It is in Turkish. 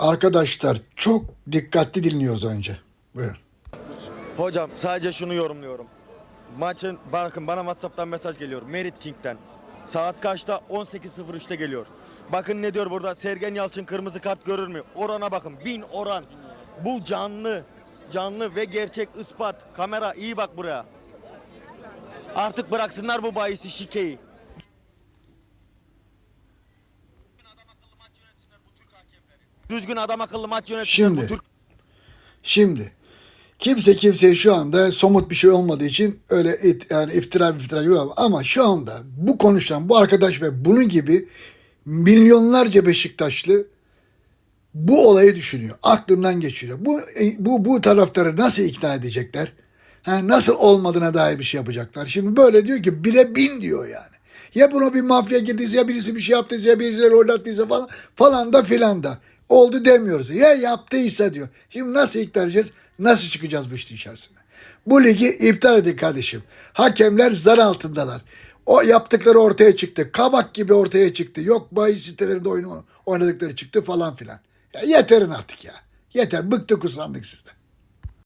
Arkadaşlar çok dikkatli dinliyoruz önce. Buyurun. Hocam sadece şunu yorumluyorum. Maçın bakın bana WhatsApp'tan mesaj geliyor. Merit King'den. Saat kaçta? 18.03'te geliyor. Bakın ne diyor burada? Sergen Yalçın kırmızı kart görür mü? Orana bakın. Bin oran. Bu canlı. Canlı ve gerçek ispat. Kamera iyi bak buraya. Artık bıraksınlar bu bahisi şikeyi. Düzgün adam akıllı maç yönetsinler Şimdi. Türk Şimdi kimse kimseye şu anda somut bir şey olmadığı için öyle it, yani iftira iftira yok ama şu anda bu konuşan bu arkadaş ve bunun gibi milyonlarca Beşiktaşlı bu olayı düşünüyor. Aklından geçiriyor. Bu bu bu taraftarı nasıl ikna edecekler? Ha, nasıl olmadığına dair bir şey yapacaklar. Şimdi böyle diyor ki bire bin diyor yani. Ya buna bir mafya girdiyse ya birisi bir şey yaptıysa ya birisi rol attıysa falan falan da filan da. Oldu demiyoruz. Ya yaptıysa diyor. Şimdi nasıl ikna edeceğiz? Nasıl çıkacağız bu işin içerisine? Bu ligi iptal edin kardeşim. Hakemler zar altındalar. O yaptıkları ortaya çıktı. Kabak gibi ortaya çıktı. Yok bahis sitelerinde oyunu oynadıkları çıktı falan filan. Ya yeterin artık ya. Yeter. Bıktık usandık sizden.